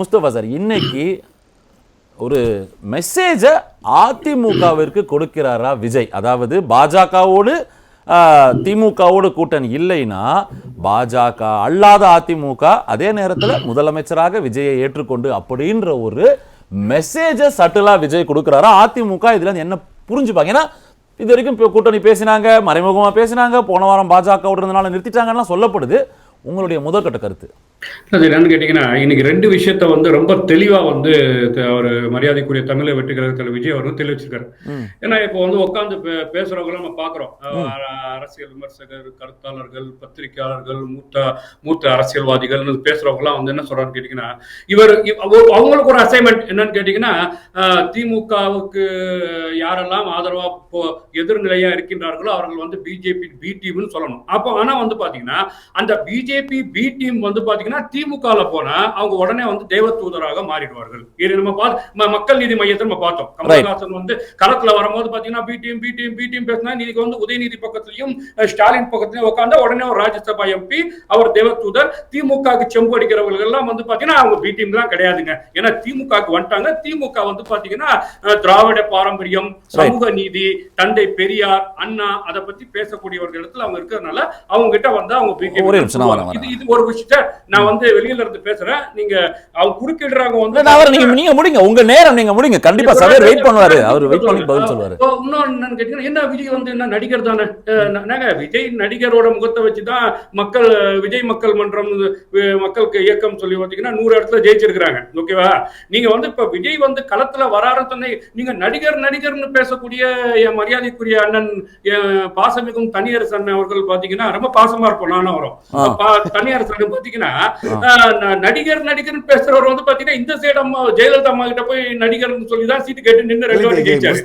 Mustafa sir இன்னைக்கு ஒரு மெசேஜை அதிமுகவிற்கு கொடுக்கிறாரா விஜய்? அதாவது பாஜகவோடு திமுகவோடு கூட்டணி இல்லைன்னா பாஜக அல்லாத அதிமுக அதே நேரத்தில் முதலமைச்சராக விஜயை ஏற்றுக்கொண்டு அப்படின்ற ஒரு மெசேஜை சட்டிலாக விஜய் கொடுக்குறாரா? அதிமுக இதில் இருந்து என்ன புரிஞ்சுப்பாங்க? ஏன்னா இது வரைக்கும் இப்போ கூட்டணி பேசினாங்க மறைமுகமாக பேசினாங்க போன வாரம் பாஜக இருந்தனால நிறுத்திட்டாங்கன்னா சொல்லப்படுது. உங்களுடைய முதற்கட்ட கருத்து. அது என்னன்னு கேட்டீங்கன்னா இன்னைக்கு ரெண்டு விஷயத்த வந்து ரொம்ப தெளிவா வந்து ஒரு மரியாதைக்குரிய தமிழக வெற்றி கழகத்தில் விஜய் அவர்கள் தெளிவிச்சிருக்காரு. ஏன்னா இப்போ வந்து உட்காந்து பேசுறவங்க நம்ம பாக்குறோம். அரசியல் விமர்சகர் கருத்தாளர்கள் பத்திரிகையாளர்கள் மூத்த மூத்த அரசியல்வாதிகள் பேசுறவங்க எல்லாம் வந்து என்ன சொல்றான்னு கேட்டீங்கன்னா இவர் இவ்- அவ- அவங்களுக்கு ஒரு அசைன்மெண்ட் என்னன்னு கேட்டீங்கன்னா திமுகவுக்கு யாரெல்லாம் ஆதரவா எதிர்நிலையா இருக்கின்றார்களோ அவர்கள் வந்து பிஜேபி பி டீம்னு சொல்லணும். அப்போ ஆனா வந்து பாத்தீங்கன்னா அந்த பிஜேபி பி டீம் வந்து பாத்தீங்கன்னா திமுகல போனா அவங்க உடனே வந்து தெய்வ தூதராக மாறிடுவார்கள். இது நம்ம பார்த்து மக்கள் நீதி மையத்தை நம்ம பார்த்தோம். கமல்ஹாசன் வந்து களத்துல வரும்போது பாத்தீங்கன்னா B team B team B team பேசினா வந்து உதயநிதி பக்கத்துலயும் ஸ்டாலின் பக்கத்துலயும் உட்கார்ந்தா உடனே ஒரு ராஜ்யசபா எம்பி அவர் தேவ தூதர் திமுகவுக்கு செம்பு அடிக்கிறவர்கள் எல்லாம் வந்து பாத்தீங்கன்னா அவங்க பி டீம் எல்லாம் கிடையாதுங்க. ஏன்னா திமுகவுக்கு வந்துட்டாங்க. திமுக வந்து பாத்தீங்கன்னா திராவிட பாரம்பரியம் சமூக நீதி தந்தை பெரியார் அண்ணா அதை பத்தி பேசக்கூடியவர்கள் இடத்துல அவங்க இருக்கிறதுனால அவங்க கிட்ட வந்து அவங்க ஒரே இது ஒரு விஷயத்த நான் வந்து வெளியில இருந்து பேசுறேன். நீங்க அவங்க குறுக்கிடுறாங்க வந்து அவர் நீங்க நீங்க முடிங்க. உங்க நேரம் நீங்க முடிங்க. கண்டிப்பா சபையர் வெயிட் பண்ணுவாரு. அவர் வெயிட் பண்ணி பதில் சொல்லுவாரு. ஓ, இன்னொன்னு என்னன்னு கேட்டீங்கன்னா என்ன விஜய் வந்து என்ன நடிகர் தானே? நாங்க விஜய் நடிகரோட முகத்தை வச்சுதான் மக்கள் விஜய் மக்கள் மன்றம் மக்களுக்கு இயக்கம் சொல்லி பார்த்தீங்கன்னா நூறு இடத்துல ஜெயிச்சிருக்கிறாங்க. ஓகேவா நீங்க வந்து இப்ப விஜய் வந்து களத்துல வராருன்னு சொன்ன நீங்க நடிகர் நடிகர்னு பேசக்கூடிய என் மரியாதைக்குரிய அண்ணன் பாசமிகும் தனியரசு அண்ணன் அவர்கள் பாத்தீங்கன்னா ரொம்ப பாசமா இருப்போம். நானும் வரும் ஆ. தனியரசு அண்ணன் பாத்தீங்கன்னா நடிகர் நடிகர்னு பேசுறவர் வந்து பாத்தீங்கன்னா இந்த சைடு அம்மா ஜெயலலிதா அம்மா கிட்ட போய் நடிகர்னு சொல்லி தான் சீட்டு கேட்டு நின்று ரெண்டு வாட்டி ஜெயிச்சாரு.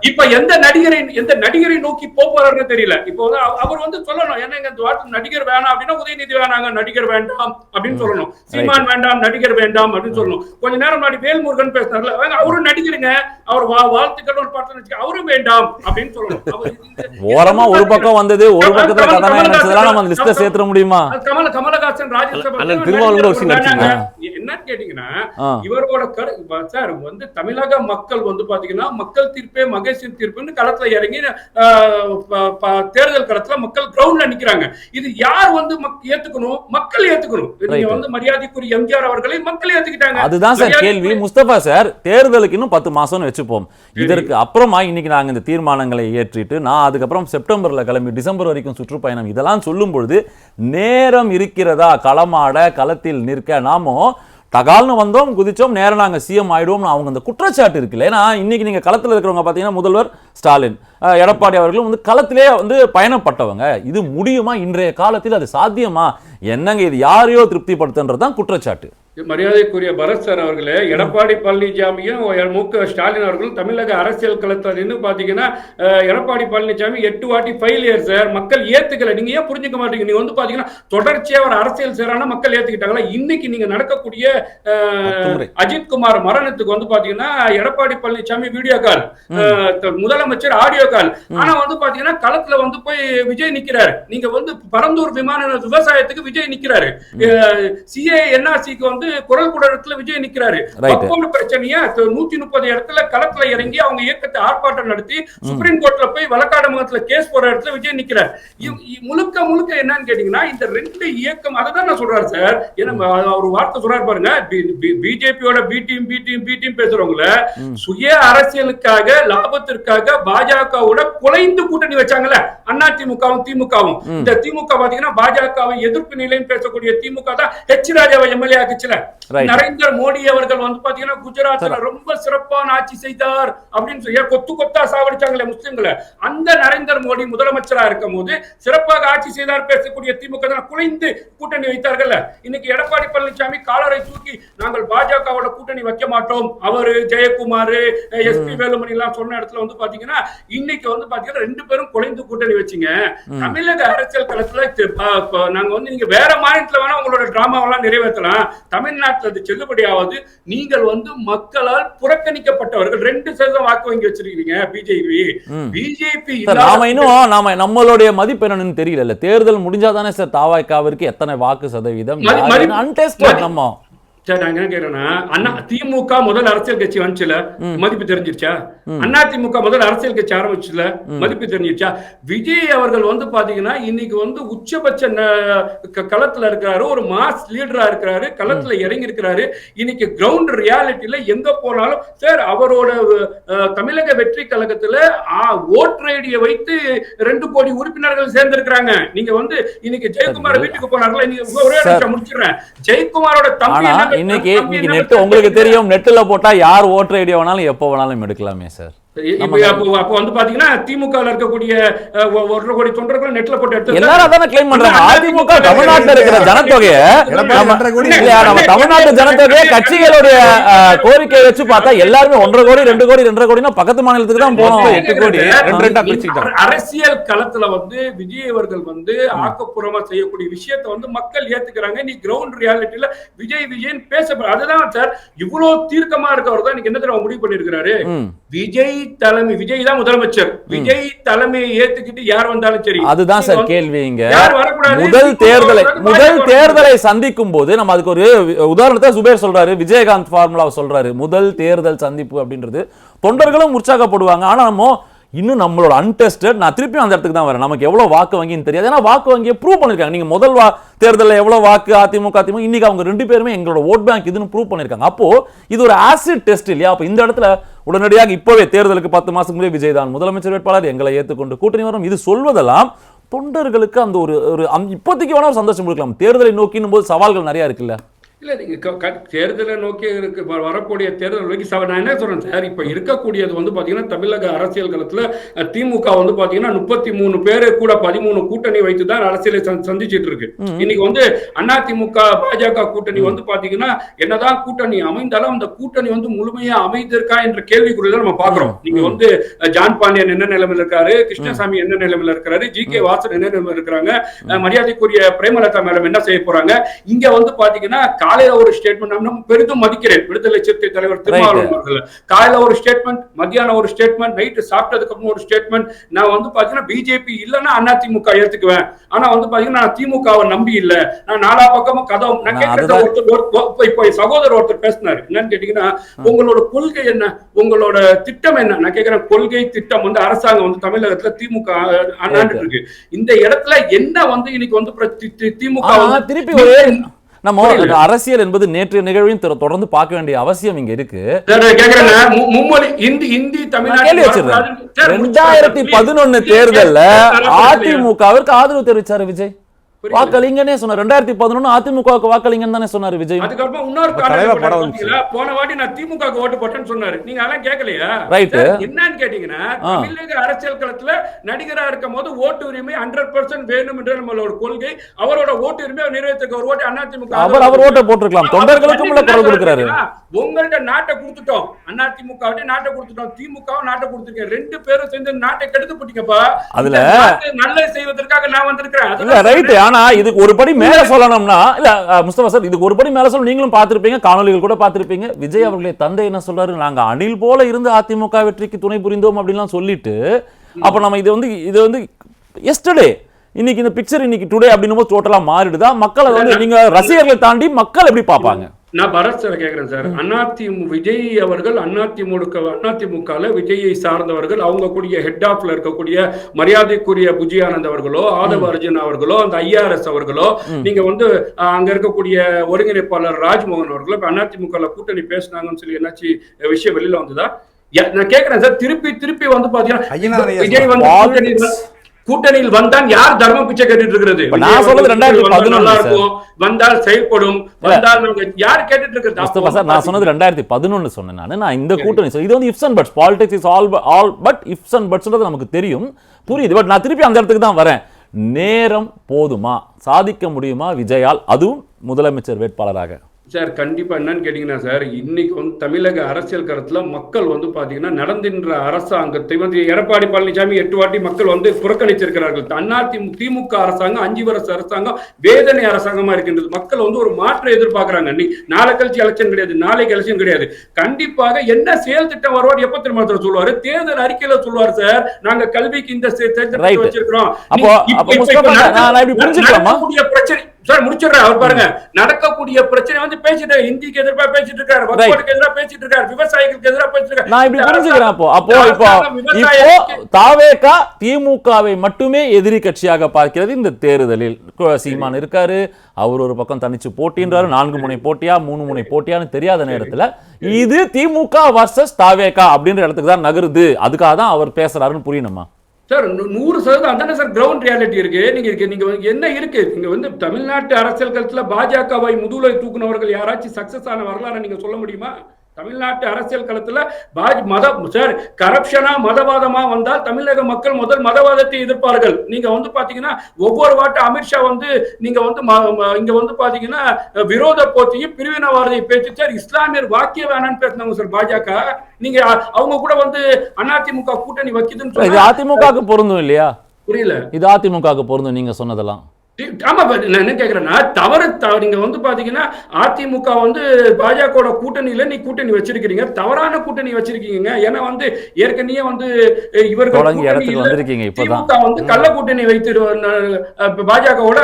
இப்ப- எந்த நடிகரை எந்த நடிகரை நோக்கி போறாருன்னு தெரியல. இப்போ அவர் வந்து சொல்லணும் என்ன இந்த நடிகர் வேணாம் அப்படின்னா உதயநிதி வேணாங்க நடிகர் வேண்டாம் அப்படின்னு சொல்லணும். சீமான் வேண்டாம் நடிகர் வேண்டாம் அப்படின்னு சொல்லணும். கொஞ்ச நேரம் முன்னாடி வேல்முருகன் பேசினார்ல அவரும் நடிகருங்க. அவர் வா- வாழ்த்துக்கள் ஒரு வச்சு அவரும் வேண்டாம் அப்படின்னு சொல்லணும். ஓரமா ஒரு பக்கம் வந்தது ஒரு பக்கத்துல கதாநாயகன் நம்ம சேர்த்துட முடியுமா? கமல கமலஹாசன் ராஜ்யசபா. என்னன்னு கேட்டீங்கன்னா. இவரோட சார் வந்து தமிழக மக்கள் வந்து பாத்தீங்கன்னா மக்கள் தீர்ப்பே மகேஷின் தீர்ப்புன்னு களத்துல இறங்கி தேர்தல் களத்துல மக்கள் கிரவுண்ட்ல நிக்கிறாங்க. இது யார் வந்து ஏத்துக்கணும்? மக்கள் ஏத்துக்கணும். நீங்க. வந்து மரியாதைக்குரிய எம்ஜிஆர் அவர்களை மக்கள் ஏத்துக்கிட்டாங்க. அதுதான் சார் கேள்வி. முஸ்தபா சார் தேர்தலுக்கு இன்னும் பத்து மாசம்னு வச்சுப்போம். இதற்கு அப்புறமா இன்னைக்கு நாங்க இந்த தீர்மானங்களை ஏற்றிட்டு நான் அதுக்கப்புறம் செப்டம்பர்ல கிளம்பி டிசம்பர் வரைக்கும் சுற்றுப்பயணம் இதெல்லாம் சொல்லும் பொழுது நேரம் இருக்கிறதா? களமாட களத்தில் நிற்க. நாமோ தகால்னு வந்தோம் குதிச்சோம் நேரம் நாங்கள் சிஎம் ஆயிடுவோம்னு அவங்க அந்த குற்றச்சாட்டு இருக்குல்ல. ஏன்னா இன்னைக்கு நீங்க களத்துல இருக்கிறவங்க பார்த்தீங்கன்னா முதல்வர் ஸ்டாலின் எடப்பாடி அவர்களும் வந்து களத்திலே வந்து பயணப்பட்டவங்க. இது முடியுமா? இன்றைய காலத்தில் அது சாத்தியமா? என்னங்க இது? யாரையோ திருப்திப்படுத்துன்றது தான் குற்றச்சாட்டு. மரியாதைக்குரிய பரத் சார் அவர்களே எடப்பாடி பழனிசாமியும் மு க ஸ்டாலின் அவர்களும் தமிழக அரசியல் களத்துல நின்று பாத்தீங்கன்னா அஹ், எடப்பாடி பழனிசாமி எட்டு வாட்டி ஃபெயிலியர் சார் மக்கள் ஏத்துக்கல. நீங்க ஏன் புரிஞ்சுக்க மாட்டீங்க? நீங்க வந்து பாத்தீங்கன்னா தொடர்ச்சியா ஒரு அரசியல் சேரான மக்கள் ஏத்துக்கிட்டாங்களா? இன்னைக்கு நீங்க நடக்கக்கூடிய அஹ், பத்து முறை. அஜித் குமார் மரணத்துக்கு வந்து பாத்தீங்கன்னா எடப்பாடி பழனிசாமி வீடியோ கால் முதலமைச்சர் ஆடியோ கால் ஆனா வந்து பாத்தீங்கன்னா களத்துல வந்து போய் விஜய் நிக்கிறாரு. நீங்க வந்து பரந்தூர் விமான விவசாயத்துக்கு விஜய் நிக்கிறாரு. சிஏ என்ஆர்சிக்கு வந்து குரல் குடத்துல விஜய் நிக்கிறாரு. வக்கோல் பிரச்சனைய நூத்தி முப்பது இடத்துல களத்துல இறங்கி அவங்க இயக்கத்தை ஆர்ப்பாட்டம் நடத்தி சுப்ரீம் கோர்ட்ல போய் வழக்காடு முகத்துல கேஸ் போற இடத்துல விஜய் நிக்கிறார். முழுக்க முழுக்க என்னன்னு கேட்டீங்கன்னா இந்த ரெண்டு இயக்கம் அதை தான் நான் சொல்றாரு சார். ஏன்னா அவர் வார்த்தை சொல்றாரு பாருங்க. பிஜேபியோட B team B team B team பேசுறவங்கள சுய அரசியலுக்காக லாபத்திற்காக பாஜகவோட குலைந்து கூட்டணி வச்சாங்கல்ல. அண்ணா திமுகவும். திமுகவும் இந்த திமுக பாத்தீங்கன்னா பாஜகவை எதிர்ப்பு நிலையும் பேசக்கூடிய திமுக தான் ஹெச் ராஜாவை எம்எல்ஏ ஆக்குச்சுல. நரேந்திர மோடி அவர்கள் வந்து பாத்தீங்கன்னா குஜராத்ல ரொம்ப சிறப்பான ஆட்சி செய்தார் அப்படின்னு சொல்லி கொத்து கொத்தா சாவடிச்சாங்களே முஸ்லிம்களை. அந்த நரேந்திர மோடி முதலமைச்சரா இருக்கும் போது சிறப்பாக ஆட்சி செய்தார் பேசக்கூடிய திமுக குலைந்து கூட்டணி வைத்தார்கள்ல. இன்னைக்கு எடப்பாடி பழனிசாமி காலரை தூக்கி நாங்கள் பாஜகவோட கூட்டணி வைக்க மாட்டோம். அவரு ஜெயக்குமார் எஸ்பி வேலுமணி எல்லாம் சொன்ன இடத்துல வந்து பாத்தீங்கன்னா இன்னைக்கு வந்து பாத்தீங்கன்னா ரெண்டு பேரும் குலைந்து கூட்டணி வச்சுங்க. தமிழக அரசியல் களத்துல ப- ப- நாங்க வந்து நீங்க வேற மாநிலத்துல வேணா உங்களோட டிராமாவெல்லாம் நிறைவேற்றலாம். தமிழ்நாட்டுல தமிழ்நாட்டில் அது செல்லுபடியாவது நீங்கள் வந்து மக்களால் புறக்கணிக்கப்பட்டவர்கள் ரெண்டு சதவீதம் வாக்கு வங்கி வச்சிருக்கீங்க பிஜேபி. பிஜேபி நாம இன்னும் நாம நம்மளுடைய மதிப்பு என்னன்னு தெரியல தேர்தல் முடிஞ்சாதானே சார் தாவாய்க்காவிற்கு எத்தனை வாக்கு சதவீதம்? நம்ம. சரி நான் என்ன கேக்குறேன்னா அண்ணா திமுக முதல் அரசியல் கட்சி வந்துச்சுல மதிப்பு தெரிஞ்சிருச்சா? அண்ணா திமுக முதல் அரசியல் கட்சி ஆரம்பிச்சுல மதிப்பு தெரிஞ்சிருச்சா? விஜய் அவர்கள் வந்து பாத்தீங்கன்னா இன்னைக்கு வந்து உச்சபட்ச களத்துல இருக்கிறாரு ஒரு மாஸ் லீடரா இருக்கிறாரு களத்துல இறங்கி இருக்கிறாரு இன்னைக்கு கிரவுண்ட் ரியாலிட்டியில எங்க போனாலும் சார் அவரோட தமிழக வெற்றி கழகத்துல ஓட்டர் ஐடியை வைத்து ரெண்டு கோடி உறுப்பினர்கள் சேர்ந்திருக்கிறாங்க. நீங்க வந்து இன்னைக்கு ஜெயக்குமார் வீட்டுக்கு போனார்களா இன்னைக்கு ஒரே முடிச்சிடுறேன். ஜெயக்குமாரோட தம்பி இன்னைக்கு நெட் உங்களுக்கு தெரியும் நெட்டுல போட்டா யார் ஓட்டர் ஐடியா வேணாலும் எப்போ வேணாலும் எடுக்கலாமே சார். அப்போ அப்போ வந்து பாத்தீங்கன்னா திமுக இருக்கக்கூடிய அஹ், ஒ- ஒன்றரை கோடி தொண்டர்கள் நெட்ல போட்டு எடுத்து எல்லாரும் அதானே கிளைம் பண்றாங்க. அதிமுக தமிழ்நாட்டுல இருக்கிற ஜனத்தொகையை எடப்பாடி நம்ம- ஒன்றரை கோடி? இல்லையா, நம்ம தமிழ்நாட்டு ஜனத்தொகையை கட்சிகளுடைய அஹ், கோரிக்கையை வச்சு பார்த்தா எல்லாருமே ஒன்றரை கோடி ரெண்டு கோடி ரெண்டரை கோடினா பக்கத்து மாநிலத்துக்கு தான் போனோம். எட்டு கோடி, ரெண்டு ரெண்டா பிரிச்சுக்கிட்டோம். அரசியல் களத்துல வந்து விஜய் அவர்கள் வந்து ஆக்கப்பூர்வமா செய்யக்கூடிய விஷயத்தை வந்து மக்கள் ஏத்துக்கிறாங்க. நீ கிரவுண்ட் ரியாலிட்டியில விஜய் விஜய் பேச அதுதான் சார் இவ்வளவு தீர்க்கமா இருக்கவர் தான் இன்னைக்கு என்ன தெரியுமா முடிவு பண்ணிருக்கிறாரு. விஜய் தலைமை விஜய் தான் முதலமைச்சர். விஜய் தலைமையை ஏத்துக்கிட்டு யார் வந்தாலும் சரி. அதுதான் சார் வந்து கேள்வி இங்க. யார் வரக்கூடாது? முதல் தேர்தலை முதல் தேர்தலை சந்திக்கும் போது நம்ம அதுக்கு ஒரு உதாரணத்தை சுபேர் சொல்றாரு விஜயகாந்த் ஃபார்முலா சொல்றாரு. முதல் தேர்தல் சந்திப்பு அப்படின்றது தொண்டர்களும் உற்சாகப்படுவாங்க. ஆனா நம்ம இன்னும் நம்மளோட அன்டெஸ்டட் நான் திருப்பியும் அந்த இடத்துக்கு தான் வரேன். நமக்கு எவ்வளோ வாக்கு வங்கின்னு தெரியாது. ஏன்னா வாக்கு வங்கியை ப்ரூவ் பண்ணிருக்காங்க. நீங்கள் முதல் வா தேர்தலில் எவ்வளோ வாக்கு அதிமுக அதிமுக இன்னைக்கு அவங்க ரெண்டு பேருமே எங்களோட ஓட் பேங்க் இதுன்னு ப்ரூவ் பண்ணியிருக்காங்க அப்போது இது ஒரு ஆசிட் டெஸ்ட் இல்லையா? அப்போ இந்த இடத்துல உடனடியாக இப்போவே தேர்தலுக்கு பத்து மாசத்துக்கு முன்னாடி விஜய் தான் முதலமைச்சர் வேட்பாளர். எங்களை ஏற்றுக்கொண்டு கூட்டணி வரும். இது சொல்வதெல்லாம் தொண்டர்களுக்கு அந்த ஒரு ஒரு அந்த- இப்போதைக்கு வேணால் ஒரு சந்தோஷம் கொடுக்கலாம். தேர்தலை நோக்கின்னும் போது சவால்கள் நிறையா இருக்குல்ல? இல்ல நீங்க க- க- தேர்தலை நோக்கி இருக்கு வரக்கூடிய தேர்தல் நோக்கி நான் என்ன சொல்றேன் சார்? இப்ப இருக்கக்கூடியது வந்து பாத்தீங்கன்னா தமிழக அரசியல் களத்துல திமுக வந்து பாத்தீங்கன்னா முப்பத்தி மூணு பேரு கூட பதிமூணு கூட்டணி வைத்து தான் அரசியலை சந்தி- சந்திச்சிட்டு இருக்கு. இன்னைக்கு வந்து அண்ணா திமுக பாஜக கூட்டணி வந்து பாத்தீங்கன்னா என்னதான் கூட்டணி அமைந்தாலும் அந்த கூட்டணி வந்து முழுமையா அமைந்திருக்கா என்ற கேள்விக்குறியில நம்ம பாக்குறோம். நீங்க வந்து ஜான் பாண்டியன் என்ன நிலைமையில இருக்காரு? கிருஷ்ணசாமி என்ன நிலைமையில இருக்காரு? ஜி கே வாசன் என்ன நிலைமையில இருக்கிறாங்க மரியாதைக்குரிய பிரேமலதா மேடம் என்ன செய்ய போறாங்க? இங்க வந்து பாத்தீங்கன்னா காலையில ஒரு ஸ்டேட்மெண்ட் பெரிதும் மதிக்கிறேன். விடுதலை சிறுத்தை தலைவர் திருமாவளவன். அவர்கள் காலையில ஒரு ஸ்டேட்மெண்ட் மத்தியானம் ஒரு ஸ்டேட்மெண்ட் நைட்டு சாப்பிட்டதுக்கு அப்புறம் ஒரு ஸ்டேட்மெண்ட் நான் வந்து பாத்தீங்கன்னா பிஜேபி இல்லைன்னா அண்ணா திமுக ஏத்துக்குவேன். ஆனா வந்து பாத்தீங்கன்னா நான் திமுகவை நம்பி இல்ல. நான் நாலா பக்கமும் கதவு நான் கேட்கறது ஒருத்தர் ஒரு- ஒரு- இப்போ சகோதரர் ஒருத்தர் பேசினாரு. என்னன்னு கேட்டீங்கன்னா உங்களோட கொள்கை என்ன? உங்களோட திட்டம் என்ன? நான் கேட்கிறேன் கொள்கை திட்டம் வந்து அரசாங்கம் வந்து தமிழகத்துல திமுக அண்ணாண்டு இருக்கு. இந்த இடத்துல என்ன வந்து இன்னைக்கு வந்து திமுக திருப்பி நம்ம அரசியல் என்பது நேற்றைய நிகழ்வையும் தொடர்ந்து பார்க்க வேண்டிய அவசியம் இங்க இருக்கு. ரெண்டாயிரத்தி பதினொன்னு தேர்தல்ல அதிமுகவிற்கு ஆதரவு தெரிவிச்சாரு விஜய். வாக்களிங்கன்னே சொன்னார். ரெண்டாயிரத்தி பதினொன்னு அதிமுகவுக்கு வாக்களிங்கன்னு தானே சொன்னாரு விஜய். அதுக்கப்புறம் இன்னொரு? போன வாட்டி நான் திமுக ஓட்டு போட்டேன்னு சொன்னாரு. நீங்க அதெல்லாம் கேட்கலையா? Right. சார், என்னன்னு கேட்டீங்கன்னா. தமிழக அரசியல் களத்துல நடிகரா இருக்கும் போது ஓட்டு உரிமை ஹண்ட்ரட் பர்சன்ட் வேணும் என்ற நம்மளோட கொள்கை அவரோட ஓட்டு உரிமை நிறைவேற்றுக்க ஒரு ஓட்டு அதிமுக அவர் அவர் ஓட்டை போட்டிருக்கலாம். தொண்டர்களுக்கும் உள்ள குரல் கொடுக்கிறாரு. உங்கள்ட்ட நாட்டை கொடுத்துட்டோம். அண்ணா திமுக நாட்டை கொடுத்துட்டோம். திமுக நாட்டை கொடுத்துருக்கேன். ரெண்டு பேரும் சேர்ந்து நாட்டை கெடுத்து போட்டீங்கப்பா அதுல- நல்லது செய்வதற்காக நான் வந்திருக்கிறேன். இல்ல ரைட் ஆனா இதுக்கு ஒரு படி மேல சொல்லணும்னா இல்ல முஸ்தபா சார் இதுக்கு ஒரு படி மேல சொல்ல நீங்களும் பார்த்திருப்பீங்க காணொலிகள் கூட பார்த்திருப்பீங்க. விஜய் அவர்களுடைய தந்தை என்ன சொல்றாரு? நாங்க அணில் போல இருந்து அதிமுக வெற்றிக்கு துணை புரிந்தோம் அப்படின்லாம் சொல்லிட்டு அப்ப நம்ம இது வந்து இது வந்து எஸ்டர்டே இன்னைக்கு இந்த பிக்சர் இன்னைக்கு டுடே அப்படின்னும் போது டோட்டலா மாறிடுதா? மக்களை வந்து நீங்க ரசிகர்களை தாண்டி மக்கள் எப்படி பார்ப்பாங்க? நான் பரத் சார் கேக்குறேன் சார். அதிமுக விஜய் அவர்கள் அதிமுக அதிமுகல விஜயை சார்ந்தவர்கள் அவங்க கூடிய ஹெட் ஆஃப்ல இருக்கக்கூடிய மரியாதைக்குரிய புஜி ஆனந்த் அவர்களோ ஆதவ அர்ஜுன் அவர்களோ அந்த ஐஆர்எஸ் அவர்களோ நீங்க வந்து அங்க இருக்கக்கூடிய ஒருங்கிணைப்பாளர் ராஜ்மோகன் அவர்களோ இப்ப அதிமுக கூட்டணி பேசுனாங்கன்னு சொல்லி என்னாச்சு விஷயம் வெளியில வந்ததா? நான் கேக்குறேன் சார். திருப்பி திருப்பி வந்து பாத்தீங்கன்னா விஜய் வந்து. கூட்டணியில் வந்தான் யார் தர்ம பிச்சை கேட்டுட்டு இருக்கிறது? நான் சொல்றது வந்து 2011 நல்லா சார். இருக்கும். வந்தால் செயல்படும். வந்தால் யார் கேட்டுட்டு இருக்கிறது? சார் நான் சொன்னது ரெண்டாயிரத்தி பதினொன்னு சொன்னேன் நான். நான் இந்த கூட்டணி இது வந்து ifs and buts politics is all all but ifs and பட்ஸ்ன்றது நமக்கு தெரியும். புரியுது. பட் நான் திருப்பி அந்த இடத்துக்கு தான் வரேன். நேரம் போதுமா? சாதிக்க முடியுமா? விஜயால்? அதுவும் முதலமைச்சர் வேட்பாளராக. சார் கண்டிப்பா என்னன்னு கேட்டீங்கன்னா சார் இன்னைக்கு வந்து தமிழக அரசியல் களத்துல மக்கள் வந்து பாத்தீங்கன்னா நடந்தின்ற அரசாங்கத்தை வந்து எடப்பாடி பழனிசாமி எட்டு வாட்டி மக்கள் வந்து புறக்கணிச்சிருக்கிறார்கள். அதிமுக திமுக அரசாங்கம் அஞ்சு வருஷ அரசாங்கம் வேதனை அரசாங்கமா இருக்கின்றது. மக்கள் வந்து ஒரு மாற்றம் எதிர்பார்க்கறாங்க. நீ நாளை கழிச்சு எலெக்ஷன் கிடையாது நாளைக்கு எலெக்ஷன் கிடையாது. கண்டிப்பாக என்ன செயல் திட்டம் வருவார் எப்ப திரும்ப சொல்லுவாரு? தேர்தல் அறிக்கையில சொல்லுவார் சார் நாங்க கல்விக்கு இந்த. வச்சிருக்கிறோம். பிரச்சனை சார் முடிச்சிடுறேன். அவர் பாருங்க நடக்கக்கூடிய பிரச்சனை வந்து பேசிட்டு ஹிந்திக்கு எதிர்ப்பா பேசிட்டு இருக்காரு வக்கோலுக்கு எதிராக பேசிட்டு இருக்காரு விவசாயிகளுக்கு எதிராக பேசிட்டு இருக்காரு. நான் இப்படி புரிஞ்சுக்கிறேன் அப்போ. அப்போ இப்போ இப்போ தாவேகா திமுகவை மட்டுமே எதிரி கட்சியாக பார்க்கிறது இந்த தேர்தலில். சீமான் இருக்காரு அவர் ஒரு பக்கம் தனிச்சு போட்டின்றாரு நான்கு முனை போட்டியா மூணு முனை போட்டியான்னு தெரியாத நேரத்துல இது திமுக வர்சஸ் தாவேகா அப்படின்ற இடத்துக்கு தான் நகருது. அதுக்காக தான் அவர் பேசுறாருன்னு புரியணுமா? சார் நூறு சதவீதம் அதானே சார் கிரவுண்ட் ரியாலிட்டி இருக்கு? நீங்க இருக்கு- நீங்க என்ன இருக்கு? நீங்க வந்து தமிழ்நாட்டு அரசியல் களத்துல பாஜகவை முதுகுலை தூக்குனவர்கள் யாராச்சும் சக்சஸ் ஆன வரலாறு நீங்க சொல்ல முடியுமா? தமிழ்நாட்டு அரசியல் களத்துல பாஜ் மத சார் கரப்ஷனா மதவாதமா வந்தால் தமிழக மக்கள் முதல் மதவாதத்தை எதிர்ப்பார்கள். நீங்க வந்து பாத்தீங்கன்னா ஒவ்வொரு வாட்டு அமித்ஷா வந்து நீங்க வந்து இங்க வந்து பாத்தீங்கன்னா விரோத போத்தையும் பிரிவினவாதத்தை பேச்சு சார் இஸ்லாமியர் வாக்கிய வேணான்னு பேசினவங்க சார் பாஜக. நீங்க அவங்க கூட வந்து அதிமுக கூட்டணி வைக்குதுன்னு அதிமுகவுக்கு பொருந்தும் இல்லையா? புரியல. இது அதிமுகவுக்கு பொருந்தும் நீங்க சொன்னதெல்லாம். ஆமா நான் என்ன கேக்குறேன்னா தவறு நீங்க வந்து பாத்தீங்கன்னா அதிமுக வந்து பாஜக கூட்டணியில நீ கூட்டணி வச்சிருக்கீங்க தவறான கூட்டணி வச்சிருக்கீங்க. ஏன்னா வந்து ஏற்கனவே வந்து இவர்கள் திமுக வந்து கள்ள கூட்டணி வைத்து பாஜகவோட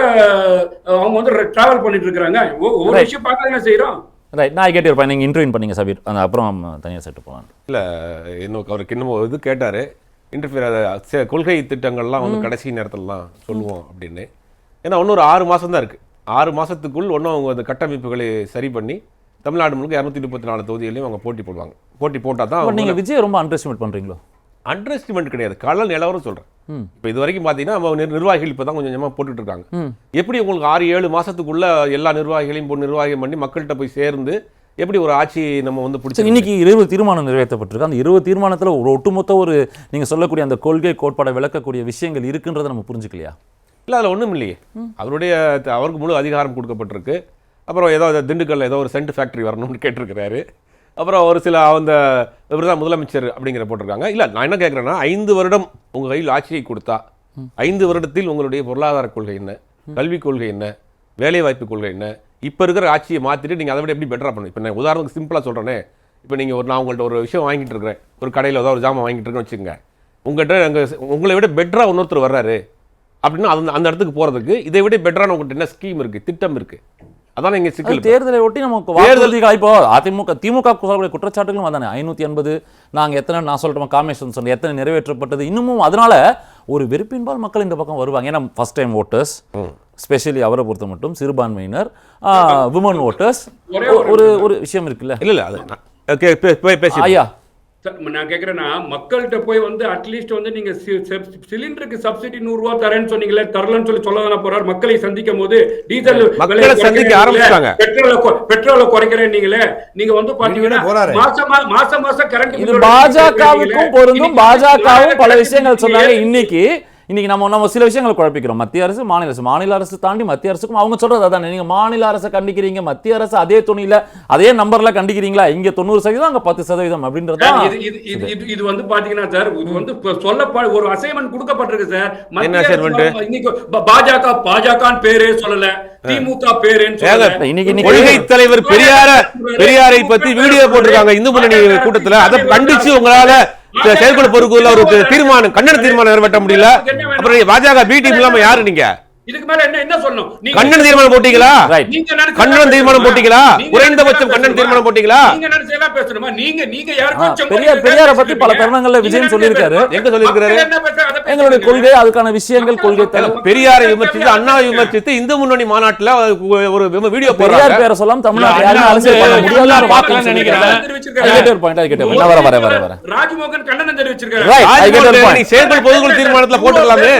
அவங்க வந்து டிராவல் பண்ணிட்டு இருக்காங்க. ஒரு. விஷயம் பார்க்க என்ன செய்யறோம் ரைட் நான் கேட்டு இருப்பேன். நீங்க இன்டர்வியூ பண்ணீங்க சபீர். அந்த அப்புறம் தனியாக செட்டு போகலாம். இல்ல இன்னும் அவருக்கு இன்னும் இது கேட்டாரு. இன்டர்ஃபியர் கொள்கை திட்டங்கள்லாம் வந்து கடைசி நேரத்துலலாம் சொல்லுவோம் அப்படின்னு. ஏன்னா இன்னும் ஒரு ஆறு மாசம் தான் இருக்கு. ஆறு மாசத்துக்குள் ஒன்றும் அவங்க அந்த கட்டமைப்புகளை சரி பண்ணி தமிழ்நாடு முழுக்க இரநூத்தி முப்பத்தி நாலு தொகுதிகளையும் அவங்க போட்டி போடுவாங்க. போட்டி போட்டால் தான் பட் நீங்க விஜய் ரொம்ப அண்டர் எஸ்டிமேட் பண்றீங்களோ? அண்டர் எஸ்டிமேட் கிடையாது. கள நிலவரம் சொல்றேன். இப்போ இது வரைக்கும் பார்த்தீங்கன்னா நிர்வாகிகள் இப்போ தான் கொஞ்சம் கொஞ்சமாக போட்டுட்டு இருக்காங்க எப்படி உங்களுக்கு ஆறு ஏழு மாசத்துக்குள்ள எல்லா நிர்வாகிகளையும் போட்டு நிர்வாகம் பண்ணி மக்கள்கிட்ட போய் சேர்ந்து எப்படி ஒரு ஆட்சி நம்ம வந்து பிடிச்சி இன்னைக்கு இருபது தீர்மானம் நிறைவேற்றப்பட்டிருக்கு. அந்த இருபது தீர்மானத்துல ஒரு ஒட்டுமொத்த ஒரு நீங்க சொல்லக்கூடிய அந்த கொள்கை கோட்பாடை விளக்கக்கூடிய விஷயங்கள் இருக்குன்றதை நம்ம புரிஞ்சுக்கலையா? இல்லை அதில் ஒன்றும் இல்லையே. அவருடைய அவருக்கு முழு அதிகாரம் கொடுக்கப்பட்டிருக்கு. அப்புறம் ஏதோ திண்டுக்கல்ல ஏதோ ஒரு சென்ட் ஃபேக்டரி வரணும்னு கேட்டிருக்கிறாரு. அப்புறம் ஒரு சில அந்த இவர் தான் முதலமைச்சர் அப்படிங்கிற போட்டிருக்காங்க. இல்லை நான் என்ன கேட்குறேன்னா ஐந்து வருடம் உங்கள் கையில் ஆட்சியை கொடுத்தா ஐந்து வருடத்தில் உங்களுடைய பொருளாதார கொள்கை என்ன? கல்விக் கொள்கை என்ன? வேலைவாய்ப்பு கொள்கை என்ன? இப்போ இருக்கிற ஆட்சியை மாற்றிட்டு நீங்கள் அதை விட எப்படி பெட்டராக பண்ணணும்? இப்போ நான் உதாரணத்துக்கு சிம்பிளாக சொல்கிறேனே இப்போ நீங்கள் ஒரு நான் உங்கள்கிட்ட ஒரு விஷயம் வாங்கிட்டு இருக்கிறேன். ஒரு கடையில் ஏதோ ஒரு ஜாமான் வாங்கிட்டு இருக்கேன்னு வச்சுக்கோங்க. உங்கள்கிட்ட அங்கே உங்களை விட பெட்டராக இன்னொருத்தர் வர்றாரு. அப்படின்னா அந்த அந்த இடத்துக்கு போகிறதுக்கு இதை விட பெட்டரான உங்கள்கிட்ட என்ன ஸ்கீம் இருக்குது திட்டம் இருக்குது அதான் இங்கே சிக்கல் தேர்தலை ஒட்டி நமக்கு தேர்தல் இப்போ அதிமுக திமுக சொல்லக்கூடிய குற்றச்சாட்டுகளும் அதானே? ஐநூத்தி எண்பது நாங்க எத்தனை நான் சொல்றோம் காமேஷன் சொன்ன எத்தனை நிறைவேற்றப்பட்டது இன்னமும் அதனால ஒரு வெறுப்பின்பால் மக்கள் இந்த பக்கம் வருவாங்க. ஏன்னா ஃபர்ஸ்ட் டைம் ஓட்டர்ஸ் ஸ்பெஷலி அவரை பொறுத்த மட்டும் சிறுபான்மையினர் விமன் ஓட்டர்ஸ் ஒரே ஒரு விஷயம் இருக்குல்ல? இல்லை இல்லை அது ஐயா. நான் கேக்குறேன்னா மக்கள்கிட்ட போய் வந்து அட்லீஸ்ட் வந்து நீங்க சிலிண்டருக்கு சப்சிடி நூறு ரூபா தரேன்னு சொன்னீங்களே தரலன்னு சொல்லி சொல்ல தானே போறாரு. மக்களை சந்திக்கும் போது டீசல் பெட்ரோலை பெட்ரோலை குறைக்கிறேன் நீங்களே நீங்க வந்து பாத்தீங்கன்னா. மாசமா மாசம் மாசம் கரண்ட் பாஜகவுக்கும் பொருந்தும் பாஜகவும் பல விஷயங்கள் சொன்னாங்க இன்னைக்கு இன்னைக்கு நம்ம நம்ம சில விஷயங்கள் குழப்பிக்கிறோம். மத்திய அரசு மாநில அரசு. மாநில அரசு தாண்டி மத்திய அரசுக்கும் அவங்க சொல்றது அதானே. நீங்க மாநில அரசை கண்டிக்கிறீங்க மத்திய அரசு அதே துணியில அதே நம்பர்ல கண்டிக்கிறீங்களா? இங்க தொண்ணூறு சதவீதம் அங்க பத்து சதவீதம் அப்படின்றது? இது வந்து பாத்தீங்கன்னா சார் இது வந்து சொல்ல ஒரு அசைன்மெண்ட் கொடுக்கப்பட்டிருக்கு சார். பாஜக பாஜகன்னு பேரே சொல்லல. திமுக இன்னைக்கு- இன்னைக்கு- கொள்கை தலைவர் பெரியார பெரியாரை பத்தி வீடியோ போட்டிருக்காங்க. இந்து முன்னணி கூட்டத்துல. அதை கண்டிச்சு உங்களால செயற்குழு பொறுப்புல ஒரு தீர்மானம் கண்டன தீர்மானம் நிறைவேற்ற முடியல. அப்புறம் பாஜக பி டீம் இல்லாம யாரு நீங்க? இதுக்கு மேல என்ன என்ன சொல்லணும்? கண்டன தீர்மானம் போட்டீங்களா? கண்டன தீர்மானம்? போட்டீங்களா? குறைந்தபட்சம் கண்டன பேசணுமா? தீர்மானம் போட்டீங்களா? நீங்க நினைச்சதெல்லாம் பேசணுமா? நீங்க நீங்க யாருக்கும் பெரியார் பத்தி பல. தருணங்கள்ல விஜயன் சொல்லியிருக்காரு. எங்க சொல்லியிருக்காரு? எங்களுடைய. கொள்கை அதுக்கான விஷயங்கள் கொள்கை பெரியாரை விமர்சித்து அண்ணா விமர்சித்து இந்து முன்னணி மாநாட்டுல ஒரு வீடியோ பெரியார் பேரை சொல்லாம தமிழ்நாட்டில் யாருமே அரசியல் பண்ண நினைக்கிறேன். வர வர வர வர ராஜ்மோகன் கண்டனம் தெரிவிச்சிருக்காரு பொதுக்குழு தீர்மானத்துல போட்டுக்கலாமே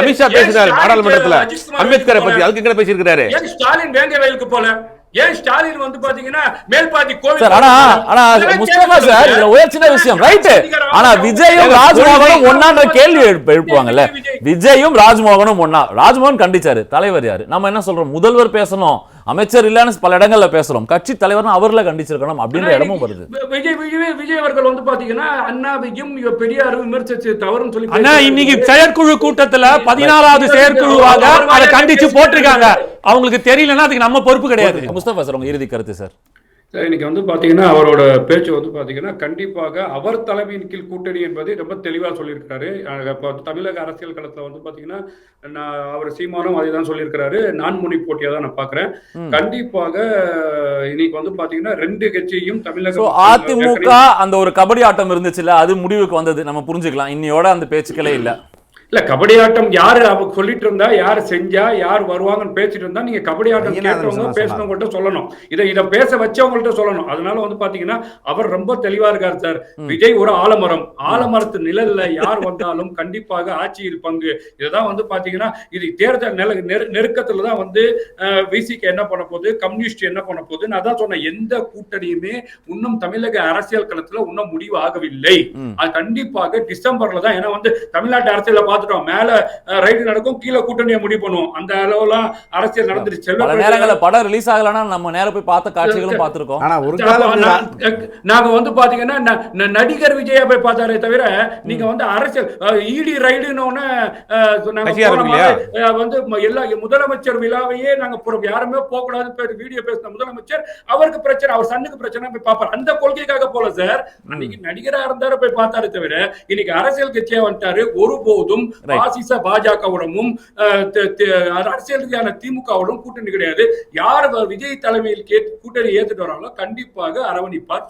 அமித்ஷா பேசினார் நாடாளுமன்றத்துல அம்பேத்கரை பத்தி அதுக்கு என்ன பேசியிருக்கிறாரு ஏன் ஸ்டாலின் வேங்க வயலுக்கு போல ஏன் ஸ்டாலின் வந்து பாத்தீங்கன்னா மேல்பாதி கோவில் சார் ஆனா ஆனா முஸ்தபா சார் இதுல உயர்ச்சின விஷயம் ரைட் ஆனா விஜயும் ராஜ்மோகனும் ஒன்னான்ற கேள்வி எழுப்ப- எழுப்புவாங்கல்ல. விஜயும் ராஜ்மோகனும் ஒன்னா ராஜ்மோகன் கண்டிச்சாரு தலைவர் யாரு? நம்ம என்ன சொல்றோம்? முதல்வர் பேசணும். அமைச்சர் இல்லைன்னு பல இடங்கள்ல பேசுறோம். கட்சி தலைவர்னு அவர்ல கண்டிச்சிருக்கணும் அப்படின்ற இடமும் வருது. விஜய் விஜய் விஜய் அவர்கள் வந்து பாத்தீங்கன்னா அண்ணாவையும் பெரியார் விமர்சிச்சு தவறுன்னு சொல்லி அண்ணா. இன்னைக்கு செயற்குழு கூட்டத்துல பதினாலாவது செயற்குழுவாக அதை கண்டிச்சு போட்டிருக்காங்க. அவங்களுக்கு தெரியலன்னா அதுக்கு நம்ம பொறுப்பு கிடையாது. முஸ்தபா சார் உங்க இறுதி கருத்து சார். இன்னைக்கு வந்து பாத்தீங்கன்னா அவரோட பேச்சு வந்து பாத்தீங்கன்னா கண்டிப்பாக அவர் தலைமையின் கீழ் கூட்டணி என்பதை ரொம்ப தெளிவா சொல்லியிருக்காரு அஹ் இப்ப தமிழக அரசியல் களத்துல வந்து பாத்தீங்கன்னா நான் அவர் சீமானும் அதை தான் சொல்லியிருக்கிறாரு. நான்முனை போட்டியா தான் நான் பாக்குறேன். கண்டிப்பாக இன்னைக்கு வந்து பாத்தீங்கன்னா ரெண்டு கட்சியும் தமிழக அதிமுக அந்த ஒரு கபடி ஆட்டம் இருந்துச்சுல்ல அது முடிவுக்கு வந்தது. நம்ம புரிஞ்சுக்கலாம். இன்னையோட அந்த பேச்சுக்களே இல்ல. இல்ல கபடி ஆட்டம் யாரு அவ சொல்லிட்டு இருந்தா யார் செஞ்சா யார் வருவாங்கன்னு பேசிட்டு இருந்தா நீங்க கபடி ஆட்டம் கேட்டவங்க. பேசினவங்கள்ட்ட சொல்லணும். இதை இதை பேச வச்சவங்கள்ட்ட சொல்லணும். அதனால வந்து பாத்தீங்கன்னா அவர் ரொம்ப தெளிவா இருக்கார் சார். விஜய் ஒரு ஆலமரம். ஆலமரத்து நிழல்ல யார் வந்தாலும் கண்டிப்பாக ஆட்சியில் பங்கு. இதுதான் வந்து பாத்தீங்கன்னா இது தேர்தல் நில நெரு- நெருக்கத்துல தான் வந்து விசிக்கு என்ன பண்ண போகுது கம்யூனிஸ்ட் என்ன பண்ண போகுது? நான் தான் சொன்னேன் எந்த கூட்டணியுமே இன்னும் தமிழக அரசியல் களத்துல இன்னும் முடிவு ஆகவில்லை. அது கண்டிப்பாக டிசம்பர்ல தான். ஏன்னா வந்து தமிழ்நாட்டு அரசியல பார்த்துட்டோம். மேல ரைடு நடக்கும் கீழே கூட்டணியை முடிவு பண்ணுவோம். அந்த அளவுலாம் அரசியல் நடந்துருச்சு. பிறகு- நேரங்கள்ல படம் ரிலீஸ் ஆகலன்னா நம்ம நேர போய் பார்த்த காட்சிகளும் பார்த்திருக்கோம். ஆனா ஒரு அப்ப காலம் நான்- நாங்க வந்து பாத்தீங்கன்னா நடிகர் விஜயா போய் பார்த்தாரே தவிர நீங்க வந்து அரசியல் இடி ரைடுன்னு? மாதிரி, அஹ், வந்து எல்லா முதலமைச்சர் விழாவையே நாங்க யாருமே போக கூடாது வீடியோ பேசின முதலமைச்சர் அவருக்கு பிரச்சனை அவர் சன்னுக்கு பிரச்சனை போய் பார்ப்பாரு. அந்த கொள்கைக்காக போல சார் அன்னைக்கு நடிகரா இருந்தாரு போய் பார்த்தாரு தவிர இன்னைக்கு அரசியல் கட்சியா வந்துட்டாரு ஒருபோதும். பாசிச பாஜகவுடனும் அரசியல் ரீதியான திமுகவுடன் கூட்டணி கிடையாது. யார் விஜய் தலைமையில் கூட்டணி ஏத்துட்டு வராங்களோ கண்டிப்பாக அரவணைப்பார்.